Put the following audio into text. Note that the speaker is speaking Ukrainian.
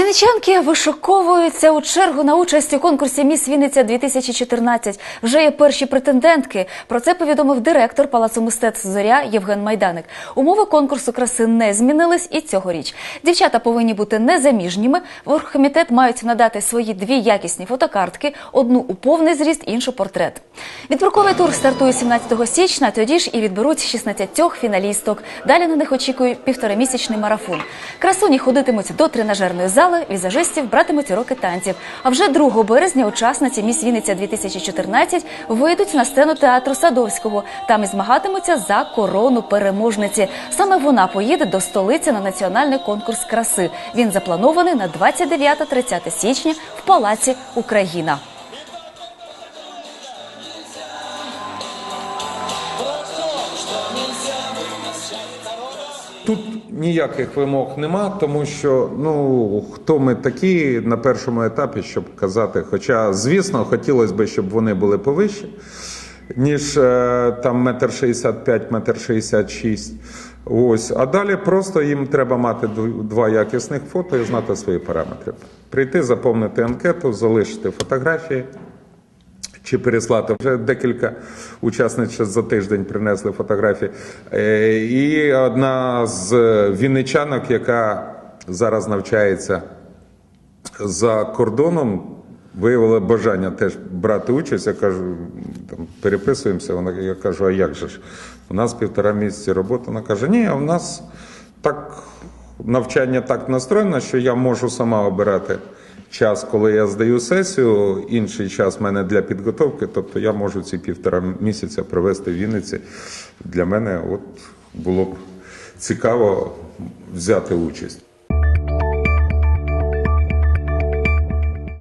Вінничанки вишуковуються у чергу на участь у конкурсі Міс Вінниця 2014. Вже є перші претендентки. Про це повідомив директор Палацу мистецтв Зоря Євген Майданик. Умови конкурсу краси не змінились і цьогоріч. Дівчата повинні бути незаміжніми. В оргкомітет мають надати свої дві якісні фотокартки: одну у повний зріст, іншу портрет. Відбірковий тур стартує 17 січня. Тоді ж і відберуть 16 фіналісток. Далі на них очікує півторамісячний марафон. Красуні ходитимуть до тренажерної зали, візажистів братимуть уроки танців. А вже 2 березня учасниці Міс Вінниця 2014 вийдуть на сцену театру Садовського. Там і змагатимуться за корону переможниці. Саме вона поїде до столиці на національний конкурс краси. Він запланований на 29-30 січня в Палаці Україна. Тут ніяких вимог нема, тому що ну хто ми такі на першому етапі, щоб казати. Хоча, звісно, хотілося б, щоб вони були повище, ніж е, там метр шістдесят п'ять, метр шістдесят шість. Ось, а далі просто їм треба мати два якісних фото і знати свої параметри. Прийти, заповнити анкету, залишити фотографії чи переслати. Вже декілька учасниць за тиждень принесли фотографії. Е, І одна з вінничанок, яка зараз навчається за кордоном, виявила бажання теж брати участь. Я кажу, там переписуємося. Вона я кажу, а як же ж? У нас півтора місяці роботи. Вона каже: ні, а в нас так навчання так настроєно, що я можу сама обирати час, коли я здаю сесію, інший час в мене для підготовки. Тобто я можу ці півтора місяця провести в Вінниці. Для мене от було б цікаво взяти участь.